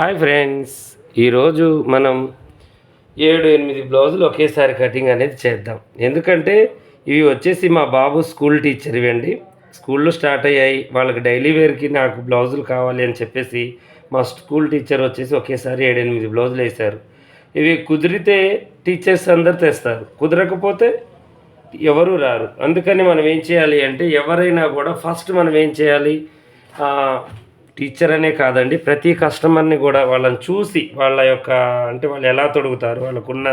Hi friends ఈరోజు మనం ఏడు ఎనిమిది బ్లౌజులు ఒకేసారి కటింగ్ అనేది చేద్దాం. ఎందుకంటే ఇవి వచ్చేసి మా బాబు స్కూల్ టీచర్ ఇవ్వండి స్కూల్లో స్టార్ట్ అయ్యాయి. వాళ్ళకి డైలీ వేర్కి నాకు బ్లౌజులు కావాలి అని చెప్పేసి మా స్కూల్ టీచర్ వచ్చేసి ఒకేసారి ఏడు ఎనిమిది బ్లౌజులు వేశారు. ఇవి కుదిరితే టీచర్స్ అందరు తెస్తారు. కుదరకపోతే ఎవరు రారు. అందుకని మనం ఏం చేయాలి అంటే ఎవరైనా కూడా ఫస్ట్ మనం ఏం చేయాలి? టీచర్ అనే కాదండి ప్రతి కస్టమర్ని కూడా వాళ్ళని చూసి వాళ్ళ యొక్క అంటే వాళ్ళు ఎలా తొడుగుతారు వాళ్ళకున్న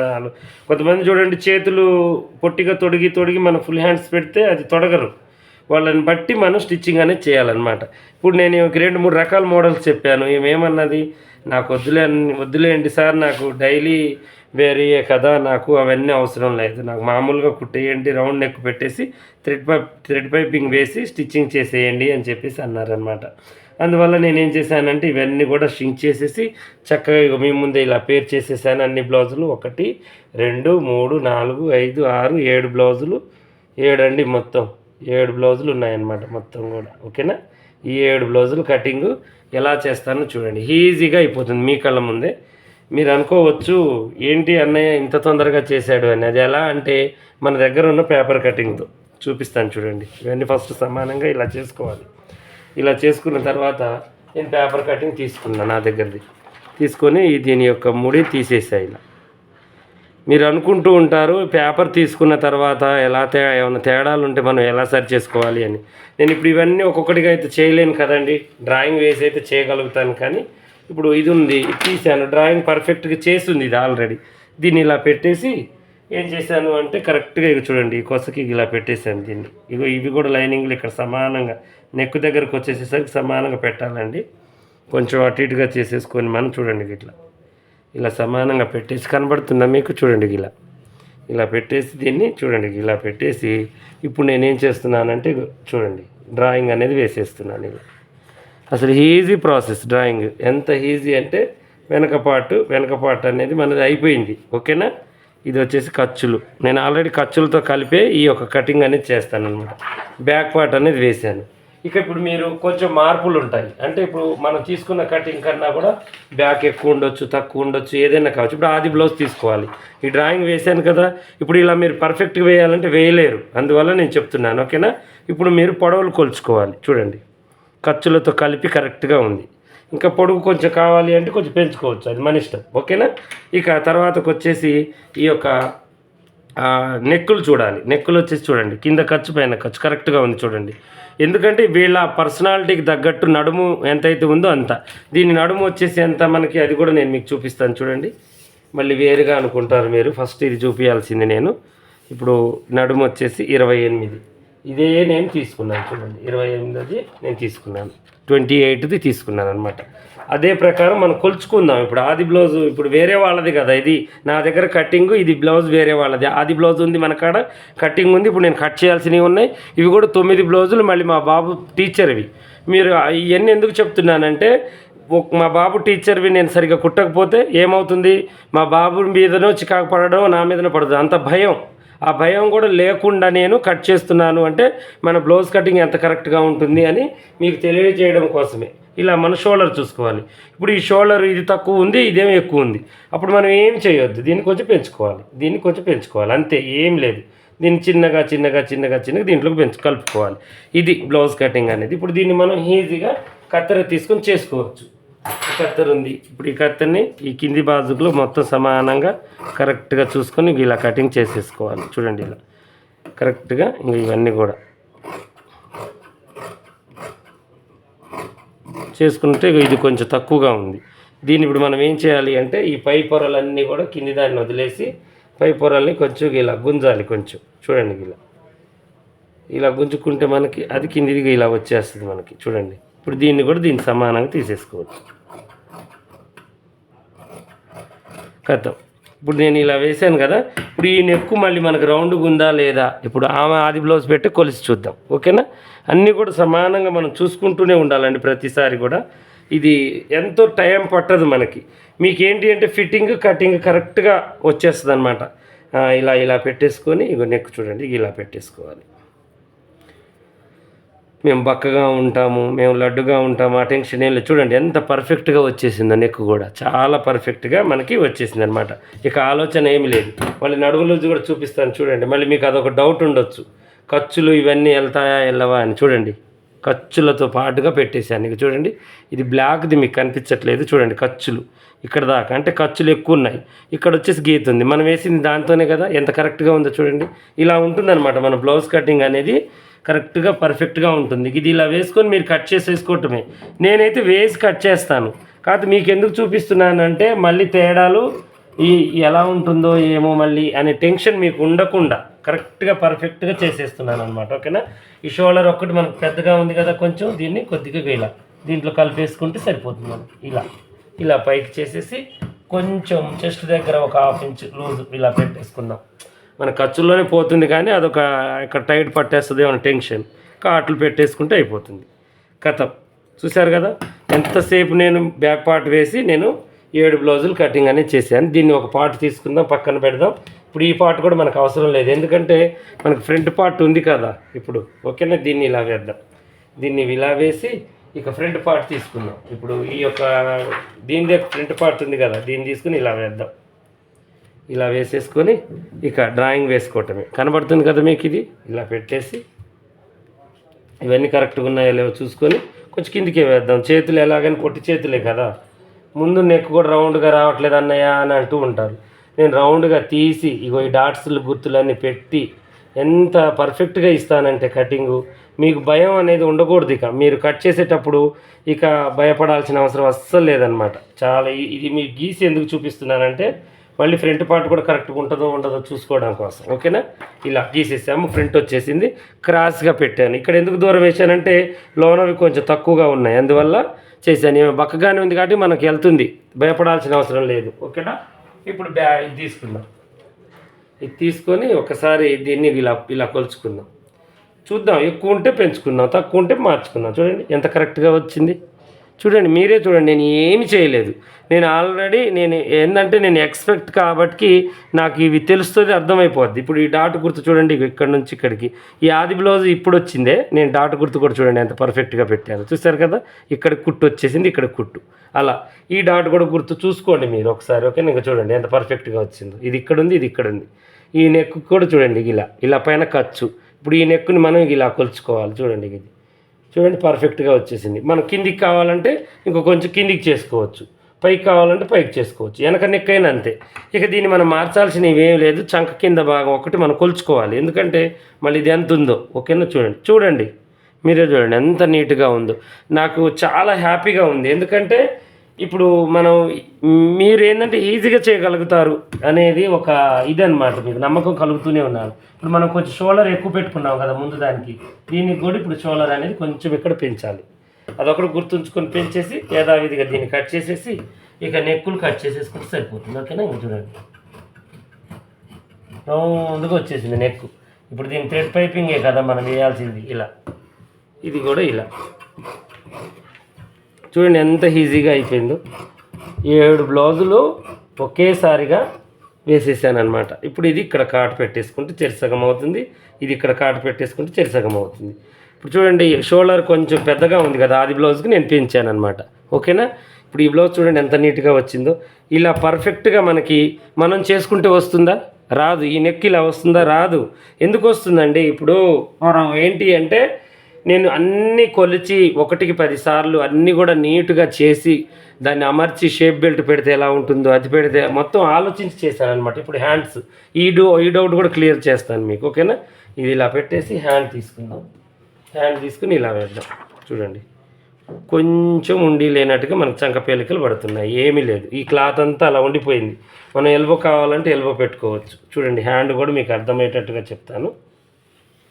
కొంతమంది చూడండి చేతులు పొట్టిగా తొడిగి తొడిగి మనం ఫుల్ హ్యాండ్స్ పెడితే అది తొడగరు. వాళ్ళని బట్టి మనం స్టిచ్చింగ్ అనేది చేయాలన్నమాట. ఇప్పుడు నేను ఒక రెండు మూడు రకాల మోడల్స్ చెప్పాను. ఏమన్నది నాకు వద్దులే వద్దులేండి సార్ నాకు డైలీ వేరే కదా నాకు అవన్నీ అవసరం లేదు. నాకు మామూలుగా కుట్టేయండి రౌండ్ నెక్ పెట్టేసి థ్రెడ్ పైప్ థ్రెడ్ పైపింగ్ వేసి స్టిచ్చింగ్ చేసేయండి అని చెప్పేసి అన్నారనమాట అందువల్ల నేనేం చేశానంటే ఇవన్నీ కూడా షింక్ చేసేసి చక్కగా మీ ముందే ఇలా పేర్ చేసేసాను. అన్ని బ్లౌజులు ఒకటి రెండు మూడు నాలుగు ఐదు ఆరు ఏడు బ్లౌజులు ఏడండి మొత్తం. ఏడు బ్లౌజులు ఉన్నాయన్నమాట మొత్తం కూడా. ఓకేనా? ఈ ఏడు బ్లౌజులు కటింగ్ ఎలా చేస్తానో చూడండి. ఈజీగా అయిపోతుంది మీ కళ్ళ ముందే. మీరు అనుకోవచ్చు ఏంటి అన్నయ్య ఇంత తొందరగా చేశాడు? అని అది ఎలా అంటే మన దగ్గర ఉన్న పేపర్ కటింగ్తో చూపిస్తాను చూడండి. ఇవన్నీ ఫస్ట్ సమానంగా ఇలా చేసుకోవాలి. ఇలా చేసుకున్న తర్వాత నేను పేపర్ కటింగ్ తీసుకున్నాను నా దగ్గరది. తీసుకొని దీని యొక్క ముడి తీసేసా ఇలా. మీరు అనుకుంటూ ఉంటారు పేపర్ తీసుకున్న తర్వాత ఎలా తే ఏమైనా తేడాలు ఉంటే మనం ఎలా సరి చేసుకోవాలి అని. నేను ఇప్పుడు ఇవన్నీ ఒక్కొక్కటిగా అయితే చేయలేను కదండి. డ్రాయింగ్ వేసి అయితే చేయగలుగుతాను కానీ ఇప్పుడు ఇది ఉంది తీసాను డ్రాయింగ్ పర్ఫెక్ట్గా చేసింది ఇది ఆల్రెడీ దీన్ని ఇలా పెట్టేసి ఏం చేశాను అంటే కరెక్ట్గా ఇక చూడండి ఈ కొసకి ఇలా పెట్టేశాను దీన్ని. ఇగో ఇవి కూడా లైనింగ్లు ఇక్కడ సమానంగా నెక్ దగ్గరకు వచ్చేసేసరికి సమానంగా పెట్టాలండి. కొంచెం అటు ఇటుగా చేసేసుకొని మనం చూడండి ఇట్లా. ఇలా సమానంగా పెట్టేసి కనబడుతుందా మీకు? చూడండి ఇలా. ఇలా పెట్టేసి దీన్ని చూడండి ఇలా పెట్టేసి ఇప్పుడు నేనేం చేస్తున్నానంటే చూడండి డ్రాయింగ్ అనేది వేసేస్తున్నాను ఇలా అసలు ఈజీ ప్రాసెస్ డ్రాయింగ్. ఎంత ఈజీ అంటే వెనక పాటు వెనక పార్ట్ అనేది మనది అయిపోయింది. ఓకేనా? ఇది వచ్చేసి ఖర్చులు. నేను ఆల్రెడీ ఖర్చులతో కలిపే ఈ యొక్క కటింగ్ అనేది చేస్తాను అనమాట బ్యాక్ పార్ట్ అనేది వేసాను ఇక ఇప్పుడు మీరు కొంచెం మార్పులు ఉంటాయి. అంటే ఇప్పుడు మనం తీసుకున్న కటింగ్ కన్నా కూడా బ్యాక్ ఎక్కువ ఉండొచ్చు తక్కువ ఉండొచ్చు ఏదైనా కావచ్చు. ఇప్పుడు ఆది బ్లౌజ్ తీసుకోవాలి. ఈ డ్రాయింగ్ వేశాను కదా ఇప్పుడు ఇలా మీరు పర్ఫెక్ట్గా వేయాలంటే వేయలేరు. అందువల్ల నేను చెప్తున్నాను. ఓకేనా? ఇప్పుడు మీరు పొడవులు కొలుచుకోవాలి. చూడండి. ఖర్చులతో కలిపి కరెక్ట్గా ఉంది. ఇంకా పొడుగు కొంచెం కావాలి అంటే కొంచెం పెంచుకోవచ్చు అది మన ఇష్టం. ఓకేనా? ఇక తర్వాతకు వచ్చేసి ఈ యొక్క నెక్కులు చూడాలి. నెక్కులు వచ్చేసి చూడండి. కింద ఖర్చు పైన ఖర్చు. కరెక్ట్గా ఉంది చూడండి. ఎందుకంటే వీళ్ళ పర్సనాలిటీకి తగ్గట్టు నడుము ఎంతైతే ఉందో అంత. దీని నడుము వచ్చేసి ఎంత మనకి అది కూడా నేను మీకు చూపిస్తాను చూడండి. మళ్ళీ వేరుగా అనుకుంటారు మీరు. ఫస్ట్ ఇది చూపించాల్సింది నేను. ఇప్పుడు నడుము వచ్చేసి ఇరవై ఎనిమిది. ఇదే నేను తీసుకున్నాను చూడండి. ఇరవై ఎనిమిది నేను తీసుకున్నాను. ట్వంటీ ఎయిట్ది తీసుకున్నాను అనమాట అదే ప్రకారం మనం కొలుచుకుందాం. ఇప్పుడు ఆది బ్లౌజ్ ఇప్పుడు వేరే వాళ్ళది కదా ఇది. నా దగ్గర కటింగ్ ఇది బ్లౌజ్ వేరే వాళ్ళది. ఆది బ్లౌజ్ ఉంది మన కాడ కటింగ్ ఉంది. ఇప్పుడు నేను కట్ చేయాల్సినవి ఉన్నాయి. ఇవి కూడా తొమ్మిది బ్లౌజులు మళ్ళీ మా బాబు టీచర్వి మీరు ఇవన్నీ ఎందుకు చెప్తున్నానంటే ఒక- మా బాబు టీచర్వి నేను సరిగ్గా కుట్టకపోతే ఏమవుతుంది? మా బాబు మీదనో చికాకు పడడం నా మీదనో పడదు. అంత భయం. ఆ భయం కూడా లేకుండా నేను కట్ చేస్తున్నాను అంటే మన బ్లౌజ్ కటింగ్ ఎంత కరెక్ట్గా ఉంటుంది అని మీకు తెలియజేయడం కోసమే. ఇలా మన షోల్డర్ చూసుకోవాలి. ఇప్పుడు ఈ షోల్డర్ ఇది తక్కువ ఉంది ఇదేమో ఎక్కువ ఉంది. అప్పుడు మనం ఏం చేయొద్దు? దీన్ని కొంచెం పెంచుకోవాలి. దీన్ని కొంచెం పెంచుకోవాలి. అంతే ఏం లేదు. దీన్ని చిన్నగా చిన్నగా చిన్నగా చిన్నగా దీంట్లోకి పెంచు కలుపుకోవాలి. ఇది బ్లౌజ్ కటింగ్ అనేది. ఇప్పుడు దీన్ని మనం ఈజీగా కత్తెర తీసుకొని చేసుకోవచ్చు. కత్తెర ఉంది ఇప్పుడు ఈ కత్తెరని ఈ కింది బాజుకులో మొత్తం సమానంగా కరెక్ట్గా చూసుకొని ఇలా కటింగ్ చేసేసుకోవాలి. చూడండి ఇలా. కరెక్ట్గా ఇంక ఇవన్నీ కూడా. చేసుకుంటే ఇది కొంచెం తక్కువగా ఉంది. దీన్ని ఇప్పుడు మనం ఏం చేయాలి అంటే ఈ పై పొరలన్నీ కూడా కింది దాన్ని వదిలేసి పై పొరల్ని కొంచెం ఇలా గుంజాలి కొంచెం. చూడండి ఇలా. ఇలా గుంజుకుంటే మనకి అది కిందికి ఇలా వచ్చేస్తుంది మనకి. చూడండి. ఇప్పుడు దీన్ని కూడా దీన్ని సమానంగా తీసేసుకోవచ్చు. కథం. ఇప్పుడు నేను ఇలా వేసాను కదా ఇప్పుడు ఈ నెక్కు మళ్ళీ మనకు రౌండ్గా ఉందా లేదా? ఇప్పుడు ఆమె ఆది బ్లౌజ్ పెట్టి కొలిసి చూద్దాం. ఓకేనా? అన్నీ కూడా సమానంగా మనం చూసుకుంటూనే ఉండాలండి ప్రతిసారి కూడా. ఇది ఎంతో టైం పట్టదు మనకి. మీకు ఏంటి అంటే ఫిట్టింగ్ కటింగ్ కరెక్ట్గా వచ్చేస్తుంది అనమాట ఇలా ఇలా పెట్టేసుకొని ఇక నెక్ చూడండి ఇలా పెట్టేసుకోవాలి. మేము బక్కగా ఉంటాము మేము లడ్డుగా ఉంటాము ఆ టెన్షన్ ఏం లేదు. చూడండి ఎంత పర్ఫెక్ట్గా వచ్చేసిందో నెక్ కూడా. చాలా పర్ఫెక్ట్గా మనకి వచ్చేసింది అనమాట ఇక ఆలోచన ఏమి లేదు. మళ్ళీ నడుములు కూడా చూపిస్తాను చూడండి. మళ్ళీ మీకు అదొక డౌట్ ఉండొచ్చు. ఖర్చులు ఇవన్నీ వెళ్తాయా వెళ్ళవా అని చూడండి. ఖర్చులతో పాటుగా పెట్టేశాను. ఇక చూడండి ఇది బ్లాక్ది మీకు కనిపించట్లేదు. చూడండి ఖర్చులు. ఇక్కడ దాకా. అంటే ఖర్చులు ఎక్కువ ఉన్నాయి. ఇక్కడ వచ్చేసి గీత ఉంది. మనం వేసింది దాంతోనే కదా? ఎంత కరెక్ట్గా ఉందో చూడండి. ఇలా ఉంటుందన్నమాట. మన బ్లౌజ్ కటింగ్ అనేది కరెక్ట్గా పర్ఫెక్ట్గా ఉంటుంది. ఇది ఇలా వేసుకొని మీరు కట్ చేసేసుకోవటమే. నేనైతే వేసి కట్ చేస్తాను. కాకపోతే మీకు ఎందుకు చూపిస్తున్నానంటే మళ్ళీ తేడాలు ఈ ఎలా ఉంటుందో ఏమో మళ్ళీ అనే టెన్షన్ మీకు ఉండకుండా కరెక్ట్గా పర్ఫెక్ట్గా చేసేస్తున్నాను అనమాట ఓకేనా? ఈ షోల్డర్ ఒక్కటి మనకు పెద్దగా ఉంది కదా కొంచెం దీన్ని కొద్దిగా ఇలా దీంట్లో కలిపేసుకుంటే సరిపోతుంది మనం. ఇలా ఇలా పైకి చేసేసి కొంచెం చెస్ట్ దగ్గర ఒక హాఫ్ ఇంచ్ లూజ్ ఇలా పెట్టేసుకుందాం. మన ఖర్చుల్లోనే పోతుంది కానీ అదొక ఇక్కడ టైట్ పట్టేస్తుంది ఏమైనా టెన్షన్. కాట్లు పెట్టేసుకుంటే అయిపోతుంది. కథ. చూశారు కదా? ఎంతసేపు నేను బ్యాక్ పార్ట్ వేసి నేను ఏడు బ్లౌజులు కటింగ్ అనేది చేశాను. దీన్ని ఒక పార్ట్ తీసుకుందాం పక్కన పెడదాం. ఇప్పుడు ఈ పార్ట్ కూడా మనకు అవసరం లేదు. ఎందుకంటే మనకు ఫ్రంట్ పార్ట్ ఉంది కదా ఇప్పుడు. ఓకేనా? దీన్ని ఇలా వేద్దాం. దీన్ని ఇలా వేసి ఇక ఫ్రంట్ పార్ట్ తీసుకుందాం. ఇప్పుడు ఈ యొక్క దీని ఫ్రంట్ పార్ట్ ఉంది కదా. దీన్ని తీసుకుని ఇలా వేద్దాం. ఇలా వేసేసుకొని ఇక డ్రాయింగ్ వేసుకోవటమే. కనబడుతుంది కదా మీకు ఇది? ఇలా పెట్టేసి ఇవన్నీ కరెక్ట్గా ఉన్నాయో లేవో చూసుకొని కొంచెం కిందికి వేద్దాం. చేతులు ఎలాగని పొట్టి చేతులే కదా. ముందు నెక్ కూడా రౌండ్గా రావట్లేదు అన్నయ్య అని అంటూ ఉంటారు. నేను రౌండ్గా తీసి ఇగో ఈ డాట్స్లు గుర్తులన్నీ పెట్టి ఎంత పర్ఫెక్ట్గా ఇస్తానంటే కటింగు మీకు భయం అనేది ఉండకూడదు ఇక. మీరు కట్ చేసేటప్పుడు ఇక భయపడాల్సిన అవసరం అస్సలు లేదనమాట చాలా ఇది మీకు గీసి ఎందుకు చూపిస్తున్నానంటే మళ్ళీ ఫ్రంట్ పార్ట్ కూడా కరెక్ట్గా ఉంటుందో ఉండదో చూసుకోవడం కోసం. ఓకేనా? ఇలా గీసేసాము ఫ్రంట్ వచ్చేసింది. క్రాస్గా పెట్టాను. ఇక్కడ ఎందుకు దూరం వేసానంటే లోనవి కొంచెం తక్కువగా ఉన్నాయి. అందువల్ల చేశాను. ఏమో బక్కగానే ఉంది కాబట్టి మనకి వెళ్తుంది. భయపడాల్సిన అవసరం లేదు. ఓకేనా? ఇప్పుడు బ్యా ఇది తీసుకుందాం. ఇది తీసుకొని ఒకసారి దీన్ని ఇలా ఇలా కొలుచుకుందాం. చూద్దాం. ఎక్కువ ఉంటే పెంచుకుందాం. తక్కువ ఉంటే మార్చుకుందాం. చూడండి ఎంత కరెక్ట్గా వచ్చింది. చూడండి మీరే చూడండి నేను ఏమి చేయలేదు. నేను ఆల్రెడీ నేను ఏంటంటే నేను ఎక్స్పెక్ట్ కాబట్టి నాకు ఇవి తెలుస్తుంది అర్థమైపోద్ది. ఇప్పుడు ఈ డాట్ గుర్తు చూడండి ఇక్కడ నుంచి ఇక్కడికి. ఈ ఆది బ్లౌజ్ ఇప్పుడు వచ్చిందే నేను డాట్ గుర్తు కూడా చూడండి ఎంత పర్ఫెక్ట్గా పెట్టాను చూసారు కదా ఇక్కడ కుట్టు వచ్చేసింది ఇక్కడ కుట్టు. అలా ఈ డాట్ కూడా గుర్తు చూసుకోండి మీరు ఒకసారి ఓకే? ఇంకా చూడండి ఎంత పర్ఫెక్ట్గా వచ్చిందో. ఇది ఇక్కడ ఉంది ఇది ఇక్కడ ఉంది. ఈ నెక్ కూడా చూడండి ఇలా ఇలా పైన ఖర్చు. ఇప్పుడు ఈ నెక్కుని మనం ఇలా కొలుచుకోవాలి చూడండి ఇది. చూడండి పర్ఫెక్ట్గా వచ్చేసింది. మనం కిందికి కావాలంటే ఇంకో కొంచెం కిందికి చేసుకోవచ్చు. పైకి కావాలంటే పైకి చేసుకోవచ్చు. వెనక నెక్కైనా అంతే. ఇక దీన్ని మనం మార్చాల్సిన ఏం లేదు. చంక కింద భాగం ఒకటి మనం కొలుచుకోవాలి. ఎందుకంటే మళ్ళీ ఇది ఎంత ఉందో. ఓకేనా? చూడండి. చూడండి. మీరే చూడండి. ఎంత నీట్గా ఉందో. నాకు చాలా హ్యాపీగా ఉంది. ఎందుకంటే ఇప్పుడు మనం మీరు ఏంటంటే ఈజీగా చేయగలుగుతారు అనేది ఒక ఇది అనమాట మీకు నమ్మకం కలుగుతూనే ఉన్నాను ఇప్పుడు మనం కొంచెం సోలార్ ఎక్కువ పెట్టుకున్నాం కదా ముందు దానికి దీనికి కూడా ఇప్పుడు సోలార్ అనేది కొంచెం ఇక్కడ పెంచాలి. అదొకటి గుర్తుంచుకొని పెంచేసి యథావిధిగా దీన్ని కట్ చేసేసి ఇక నెక్కులు కట్ చేసేసుకుంటే సరిపోతుంది. ఓకేనా? ఇంక చూడండి. రౌండ్గా వచ్చేసింది నెక్కు. ఇప్పుడు దీని థ్రెడ్ పైపింగే కదా మనం వేయాల్సింది ఇలా. ఇది కూడా ఇలా. చూడండి ఎంత ఈజీగా అయిపోయిందో. ఏడు బ్లౌజులు ఒకేసారిగా వేసేసాను అనమాట ఇప్పుడు ఇది ఇక్కడ కాటు పెట్టేసుకుంటే చెరిసగం అవుతుంది. ఇది ఇక్కడ కాటు పెట్టేసుకుంటే చెరిసగం అవుతుంది. ఇప్పుడు చూడండి షోల్డర్ కొంచెం పెద్దగా ఉంది కదా ఆది బ్లౌజ్కి నేను పెంచాను అనమాట ఓకేనా? ఇప్పుడు ఈ బ్లౌజ్ చూడండి ఎంత నీట్గా వచ్చిందో. ఇలా పర్ఫెక్ట్గా మనకి మనం చేసుకుంటే వస్తుందా? రాదు. ఈ నెక్ ఇలా వస్తుందా? రాదు. ఎందుకు వస్తుందండి? ఇప్పుడు మనం ఏంటి అంటే నేను అన్నీ కొలిచి ఒకటికి పదిసార్లు అన్నీ కూడా నీట్గా చేసి దాన్ని అమర్చి షేప్ బెల్ట్ పెడితే ఎలా ఉంటుందో అది పెడితే మొత్తం ఆలోచించి చేశాను అనమాట ఇప్పుడు హ్యాండ్స్ ఈ డౌ ఈ డౌట్ కూడా క్లియర్ చేస్తాను మీకు ఓకేనా? ఇది ఇలా పెట్టేసి హ్యాండ్ తీసుకుందాం. హ్యాండ్ తీసుకుని ఇలా వేద్దాం. చూడండి. కొంచెం ఉండి లేనట్టుగా మనకు చంక పేలికలు పడుతున్నాయి. ఏమీ లేదు. ఈ క్లాత్ అంతా అలా ఉండిపోయింది. మనం ఎల్బో కావాలంటే ఎల్బో పెట్టుకోవచ్చు. చూడండి హ్యాండ్ కూడా మీకు అర్థమయ్యేటట్టుగా చెప్తాను.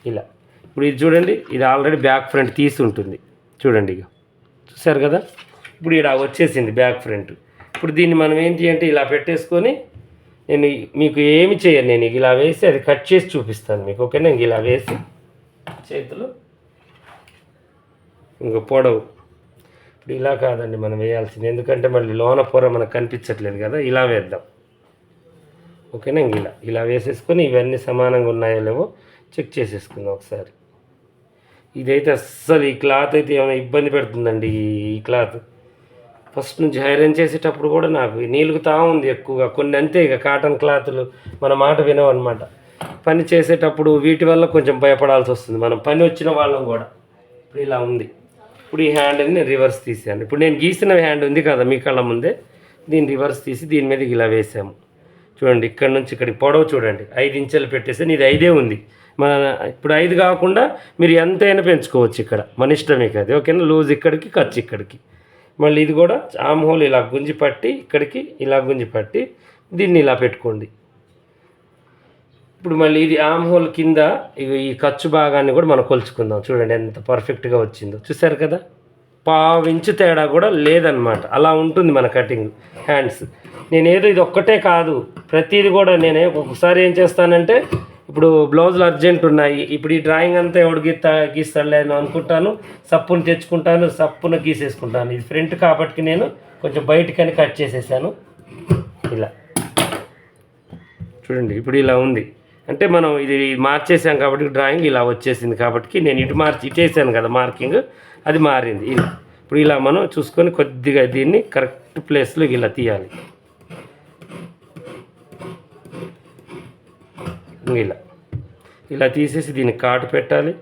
ఇలా. ఇప్పుడు ఇది చూడండి ఇది ఆల్రెడీ బ్యాక్ ఫ్రంట్ తీసి ఉంటుంది. చూడండి ఇక చూసారు కదా? ఇప్పుడు ఇక్కడ వచ్చేసింది బ్యాక్ ఫ్రంట్ ఇప్పుడు దీన్ని మనం ఏంటి అంటే ఇలా పెట్టేసుకొని నేను మీకు ఏమి చేయను నేను. ఇలా వేసి అది కట్ చేసి చూపిస్తాను మీకు ఓకేనా? ఇంక ఇలా వేసి చేతులు ఇంక పొడవు. ఇప్పుడు ఇలా కాదండి మనం వేయాల్సింది. ఎందుకంటే మళ్ళీ లోన పొర మనకు కనిపించట్లేదు కదా ఇలా వేద్దాం. ఓకేనా? ఇంక ఇలా. ఇలా వేసేసుకొని ఇవన్నీ సమానంగా ఉన్నాయో లేవో చెక్ చేసేసుకుందాం ఒకసారి. ఇదైతే అస్సలు ఈ క్లాత్ అయితే ఏమైనా ఇబ్బంది పెడుతుందండి ఈ- క్లాత్. ఫస్ట్ నుంచి ఐరన్ చేసేటప్పుడు కూడా నాకు నీలుగుతా ఉంది ఎక్కువగా. కొన్ని అంతే ఇక కాటన్ క్లాతులు మన మాట వినవన్నమాట. పని చేసేటప్పుడు వీటి వల్ల కొంచెం భయపడాల్సి వస్తుంది. మనం పని వచ్చిన వాళ్ళం కూడా. ఇప్పుడు ఇలా ఉంది. ఇప్పుడు ఈ హ్యాండ్ నేను రివర్స్ తీసాను. ఇప్పుడు నేను గీసిన హ్యాండ్ ఉంది కదా మీ కళ్ళ ముందే దీన్ని రివర్స్ తీసి దీని మీద ఇలా వేసాము. చూడండి ఇక్కడ నుంచి ఇక్కడికి పొడవు చూడండి. ఐదు ఇంచెలు పెట్టేస్తే ఇది ఐదే ఉంది. మన ఇప్పుడు ఐదు కాకుండా మీరు ఎంతైనా పెంచుకోవచ్చు ఇక్కడ. మన ఇష్టమే కదా. ఓకేనా? లూజ్ ఇక్కడికి ఖర్చు ఇక్కడికి. మళ్ళీ ఇది కూడా ఆమ్ హోల్ ఇలా గుంజి పట్టి ఇక్కడికి ఇలా గుంజి పట్టి దీన్ని ఇలా పెట్టుకోండి. ఇప్పుడు మళ్ళీ ఇది ఆమ్ హోల్ కింద ఇగ ఈ ఖర్చు భాగాన్ని కూడా మనం కొలుచుకుందాం. చూడండి ఎంత పర్ఫెక్ట్గా వచ్చిందో. చూసారు కదా? పావించు తేడా కూడా లేదనమాట అలా ఉంటుంది మన కటింగ్ హ్యాండ్స్. నేనేదో ఇది ఒక్కటే కాదు. ప్రతిది కూడా నేనే ఒకసారి ఏం చేస్తానంటే ఇప్పుడు బ్లౌజులు అర్జెంట్ ఉన్నాయి. ఇప్పుడు ఈ డ్రాయింగ్ అంతా ఎవడు గీస్తా గీస్తాడులే అని అనుకుంటాను. సప్పును తెచ్చుకుంటాను సప్పును గీసేసుకుంటాను. ఇది ఫ్రంట్ కాబట్టి నేను కొంచెం బయటకని కట్ చేసేసాను. ఇలా. చూడండి ఇప్పుడు ఇలా ఉంది. అంటే మనం ఇది మార్చేసాం కాబట్టి డ్రాయింగ్ ఇలా వచ్చేసింది కాబట్టి నేను ఇటు మార్చి ఇటేసాను కదా మార్కింగ్ అది మారింది. ఇలా. ఇప్పుడు ఇలా మనం చూసుకొని కొద్దిగా దీన్ని కరెక్ట్ ప్లేస్లో ఇలా తీయాలి. ఇలా ఇలా తీసేసి దీన్ని కాటు పెట్టాలి.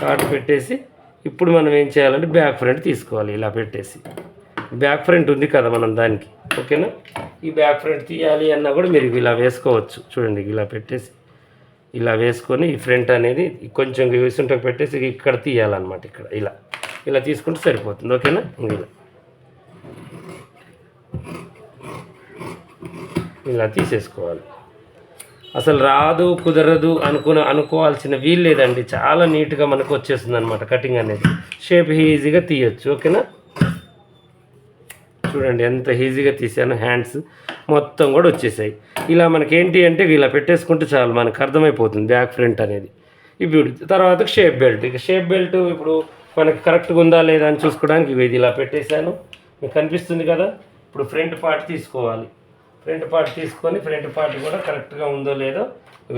కాటు పెట్టేసి ఇప్పుడు మనం ఏం చేయాలంటే బ్యాక్ ఫ్రంట్ తీసుకోవాలి ఇలా పెట్టేసి. బ్యాక్ ఫ్రంట్ ఉంది కదా మనం దానికి ఓకేనా? ఈ బ్యాక్ ఫ్రంట్ తీయాలి అన్నా కూడా మీరు ఇలా వేసుకోవచ్చు. చూడండి ఇలా పెట్టేసి ఇలా వేసుకొని ఈ ఫ్రంట్ అనేది కొంచెం వేసుంటే పెట్టేసి ఇక్కడ తీయాలన్నమాట ఇక్కడ ఇలా. ఇలా తీసుకుంటే సరిపోతుంది ఓకేనా? ఇలా. ఇలా తీసేసుకోవాలి. అసలు రాదు కుదరదు అనుకున్న అనుకోవాల్సిన వీలు లేదండి. చాలా నీట్గా మనకు వచ్చేస్తుంది అనమాట కటింగ్ అనేది. షేప్ ఈజీగా తీయొచ్చు ఓకేనా? చూడండి ఎంత ఈజీగా తీసాను హ్యాండ్స్ మొత్తం కూడా వచ్చేసాయి. ఇలా మనకేంటి అంటే ఇలా పెట్టేసుకుంటే చాలు మనకు అర్థమైపోతుంది బ్యాక్ ఫ్రంట్ అనేది. ఇప్పుడు తర్వాత షేప్ బెల్ట్ ఇక షేప్ బెల్ట్ ఇప్పుడు మనకి కరెక్ట్గా ఉందా లేదా అని చూసుకోవడానికి ఇది ఇలా పెట్టేశాను. మీకు కనిపిస్తుంది కదా? ఇప్పుడు ఫ్రంట్ పార్ట్ తీసుకోవాలి. ఫ్రంట్ పార్ట్ తీసుకొని ఫ్రంట్ పార్ట్ కూడా కరెక్ట్గా ఉందో లేదో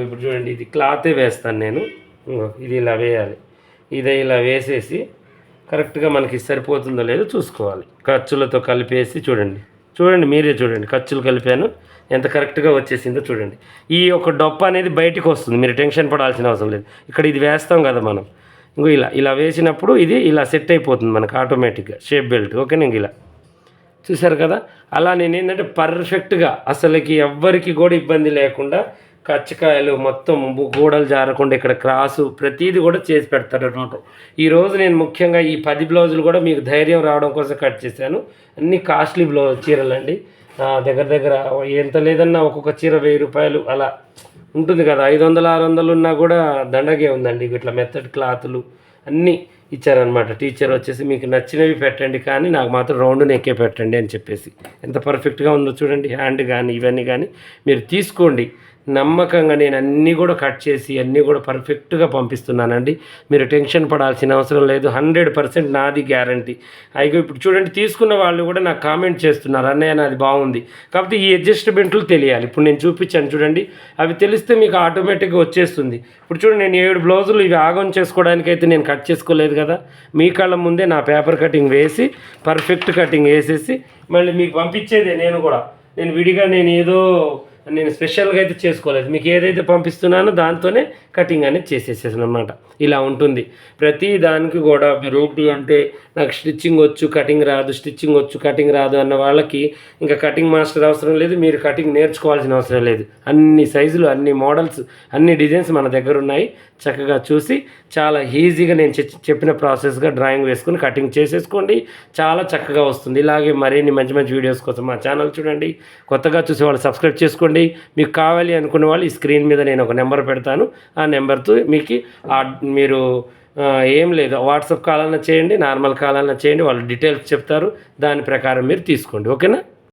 ఇప్పుడు చూడండి ఇది క్లాతే వేస్తాను నేను. ఇది ఇలా వేయాలి. ఇది ఇలా వేసేసి కరెక్ట్గా మనకి సరిపోతుందో లేదో చూసుకోవాలి. ఖర్చులతో కలిపేసి చూడండి. చూడండి మీరే చూడండి. ఖర్చులు కలిపాను. ఎంత కరెక్ట్గా వచ్చేసిందో చూడండి. ఈ ఒక డొప్ప అనేది బయటికి వస్తుంది. మీరు టెన్షన్ పడాల్సిన అవసరం లేదు. ఇక్కడ ఇది వేస్తాం కదా మనం. ఇంకో ఇలా ఇలా వేసినప్పుడు ఇది ఇలా సెట్ అయిపోతుంది మనకు ఆటోమేటిక్గా షేప్ బెల్ట్ ఓకే ఇంక ఇలా? చూశారు కదా? అలా నేను ఏంటంటే పర్ఫెక్ట్గా అసలుకి ఎవ్వరికి కూడా ఇబ్బంది లేకుండా కచ్చకాయలు మొత్తం గోడలు జారకుండా ఇక్కడ క్రాసు ప్రతిదీ కూడా చేసి పెడతారు అనమాట. ఈరోజు నేను ముఖ్యంగా ఈ పది బ్లౌజులు కూడా మీకు ధైర్యం రావడం కోసం కట్ చేశాను. అన్ని కాస్ట్లీ బ్లౌజ్ చీరలండి దగ్గర దగ్గర ఎంత లేదన్నా ఒక్కొక్క చీర వెయ్యి రూపాయలు అలా ఉంటుంది కదా? ఐదు వందలు ఆరు వందలు ఉన్నా కూడా దండగే ఉందండి. ఇట్లా మెత్తటి క్లాతులు అన్నీ ఇచ్చారనమాట టీచర్ వచ్చేసి మీకు నచ్చినవి పెట్టండి కానీ నాకు మాత్రం రౌండ్ నెక్కే పెట్టండి అని చెప్పేసి. ఎంత పర్ఫెక్ట్గా ఉందో చూడండి. హ్యాండ్ కానీ ఇవన్నీ కానీ మీరు తీసుకోండి. నమ్మకంగా నేను అన్నీ కూడా కట్ చేసి అన్నీ కూడా పర్ఫెక్ట్గా పంపిస్తున్నానండి. మీరు టెన్షన్ పడాల్సిన అవసరం లేదు. హండ్రెడ్ పర్సెంట్ నాది గ్యారంటీ. అయితే ఇప్పుడు చూడండి తీసుకున్న వాళ్ళు కూడా నాకు కామెంట్ చేస్తున్నారు. అన్నయ్య నాది బాగుంది. కాకపోతే ఈ అడ్జస్ట్మెంట్లు తెలియాలి. ఇప్పుడు నేను చూపించాను చూడండి. అవి తెలిస్తే మీకు ఆటోమేటిక్గా వచ్చేస్తుంది. ఇప్పుడు చూడండి నేను ఏడు బ్లౌజులు ఇవి ఆగం చేసుకోవడానికి అయితే నేను కట్ చేసుకోలేదు కదా. మీ కళ్ళ ముందే నా పేపర్ కటింగ్ వేసి పర్ఫెక్ట్ కటింగ్ వేసేసి మళ్ళీ మీకు పంపించేదే నేను కూడా. నేను విడిగా నేను ఏదో నేను స్పెషల్గా అయితే చేసుకోలేదు. మీకు ఏదైతే పంపిస్తున్నానో దాంతోనే కటింగ్ అనేది చేసేసేసాను అనమాట ఇలా ఉంటుంది. ప్రతి దానికి కూడా మీరు ఒకటి అంటే నాకు స్టిచ్చింగ్ వచ్చు కటింగ్ రాదు స్టిచ్చింగ్ వచ్చు కటింగ్ రాదు అన్న వాళ్ళకి ఇంకా కటింగ్ మాస్టర్ అవసరం లేదు. మీరు కటింగ్ నేర్చుకోవాల్సిన అవసరం లేదు. అన్ని సైజులు అన్ని మోడల్స్ అన్ని డిజైన్స్ మన దగ్గర ఉన్నాయి. చక్కగా చూసి చాలా ఈజీగా నేను చెప్పిన ప్రాసెస్గా డ్రాయింగ్ వేసుకుని కటింగ్ చేసేసుకోండి. చాలా చక్కగా వస్తుంది. ఇలాగే మరిన్ని మంచి మంచి వీడియోస్ కోసం మా ఛానల్ చూడండి. కొత్తగా చూసే వాళ్ళు సబ్స్క్రైబ్ చేసుకోండి. మీకు కావాలి అనుకున్న వాళ్ళు ఈ స్క్రీన్ మీద నేను ఒక నెంబర్ పెడతాను. ఆ నెంబర్తో మీకు మీరు ఏం లేదు. వాట్సాప్ కాల్ అన్నా చేయండి నార్మల్ కాల్ అన్నా చేయండి వాళ్ళు డీటెయిల్స్ చెప్తారు. దాని ప్రకారం మీరు తీసుకోండి. ఓకేనా?